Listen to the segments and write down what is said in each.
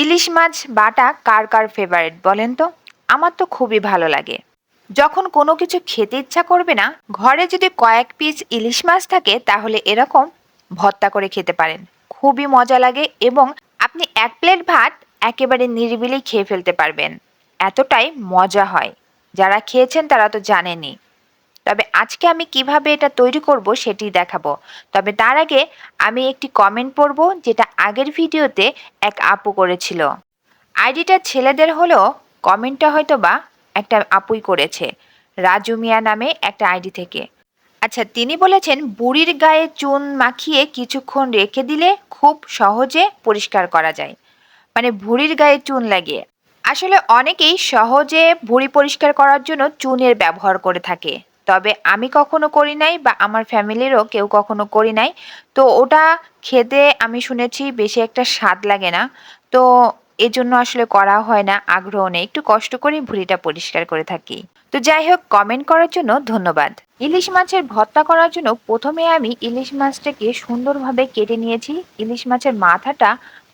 ইলিশ মাছ বাটা কার কার favourite বলেন তো? আমার তো খুবই ভালো লাগে। যখন কোনো কিছু খেতে ইচ্ছা করবে না, ঘরে যদি কয়েক পিস ইলিশ মাছ থাকে, তাহলে এরকম ভর্তা করে খেতে পারেন। খুবই মজা লাগে এবং আপনি এক প্লেট ভাত একেবারে নিরিবিলি খেয়ে ফেলতে পারবেন। এতটাই মজা হয়। যারা খেয়েছেন তারা তো জানেনই। তবে আজকে আমি কীভাবে এটা তৈরি করব সেটি দেখাবো। তবে তার আগে আমি একটি কমেন্ট পড়ব যেটা আগের ভিডিওতে এক আপু করেছিল। আইডিটা ছেলেদের হলেও কমেন্টটা হয়তো বা একটা আপুই করেছে। রাজু মিয়া নামে একটা আইডি থেকে। আচ্ছা তিনি বলেছেন, বুড়ির গায়ে চুন মাখিয়ে কিছুক্ষণ রেখে দিলে খুব সহজে পরিষ্কার করা যায়। মানে ভুঁড়ির গায়ে চুন লাগিয়ে। আসলে অনেকেই সহজে ভুঁড়ি পরিষ্কার করার জন্য চুনের ব্যবহার করে থাকে। তবে আমি কখনো করি নাই বা আমার ফ্যামিলিরও কেউ কখনো করি নাই। তো ওটা খেতে আমি শুনেছি বেশি একটা স্বাদ লাগে না। তো এজন্য আসলে করা হয় না, আগ্রহ নেই। একটু কষ্ট করে ভুঁড়িটা পরিষ্কার করে থাকি। তো যাই হোক কমেন্ট করার জন্য ধন্যবাদ। ইলিশ মাছের ভর্তা করার জন্য প্রথমে আমি ইলিশ মাছটাকে সুন্দরভাবে কেটে নিয়েছি। ইলিশ মাছের মাথাটা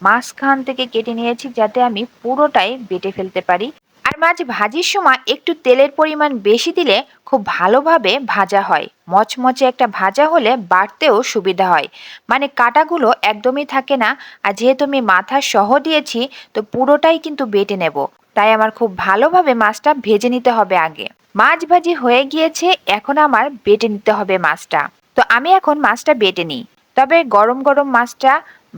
মাঝখান থেকে কেটে নিয়েছি যাতে আমি পুরোটাই বেটে ফেলতে পারি। আর মাছ ভাজির সময় একটু তেলের পরিমাণ বেশি দিলে খুব ভালোভাবে ভাজা হয়। মচমচে একটা ভাজা হলে বাড়তেও সুবিধা হয়। মানে কাটাগুলো একদমই থাকে না আর যেহেতু আমি মাথা সহ দিয়েছি, তো পুরোটাই কিন্তু বেটে নেব। তাই আমার খুব ভালোভাবে মাছটা ভেজে নিতে হবে আগে। মাছ ভাজি হয়ে গিয়েছে, এখন আমার বেটে নিতে হবে মাছটা। তো আমি এখন মাছটা বেটে নিই। তবে গরম গরম মাছটা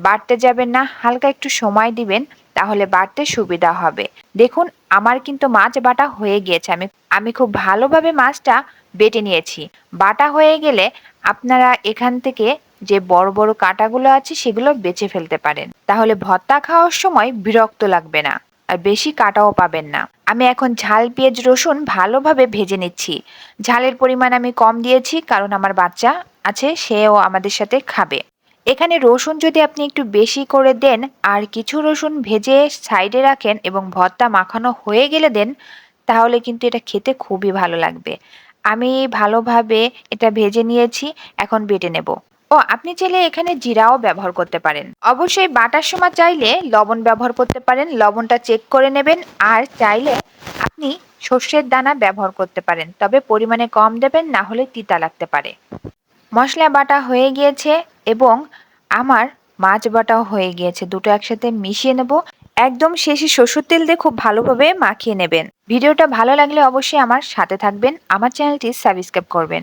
বাড়তে যাবেন না, হালকা একটু সময় দিবেন, তাহলে বাড়তে সুবিধা হবে। দেখুন আমার কিন্তু মাছ বাটা হয়ে গিয়েছে। আমি আমি খুব ভালোভাবে মাছটা বেটে নিয়েছি। বাটা হয়ে গেলে আপনারা এখান থেকে যে বড় বড় কাঁটাগুলো আছে সেগুলো বেছে ফেলতে পারেন। তাহলে ভর্তা খাওয়ার সময় বিরক্ত লাগবে না আর বেশি কাটাও পাবেন না। আমি এখন ঝাল, পেঁয়াজ, রসুন ভালোভাবে ভেজে নিচ্ছি। ঝালের পরিমাণ আমি কম দিয়েছি কারণ আমার বাচ্চা আছে, সেও আমাদের সাথে খাবে। এখানে রসুন যদি আপনি একটু বেশি করে দেন আর কিছু রসুন ভেজে সাইডে রাখেন এবং ভর্তা মাখানো হয়ে গেলে দেন, তাহলে কিন্তু এটা খেতে খুবই ভালো লাগবে। আমি ভালোভাবে এটা ভেজে নিয়েছি, এখন বেটে নেব। ও, আপনি চাইলে এখানে জিরাও ব্যবহার করতে পারেন। অবশ্যই বাটার সময় চাইলে লবণ ব্যবহার করতে পারেন, লবণটা চেক করে নেবেন, আর চাইলে আপনি সর্ষের দানা ব্যবহার করতে পারেন, তবে পরিমাণে কম দেবেন, না হলে তিতা লাগতে পারে। মশলা বাটা হয়ে গিয়েছে এবং আমার মাছ বাটাও হয়ে গিয়েছে। দুটো একসাথে মিশিয়ে নেব। একদম শেষে সরষের তেল দিয়ে খুব ভালোভাবে মাখিয়ে নেবেন। ভিডিওটা ভালো লাগলে অবশ্যই আমার সাথে থাকবেন। আমার চ্যানেলটি সাবস্ক্রাইব করবেন।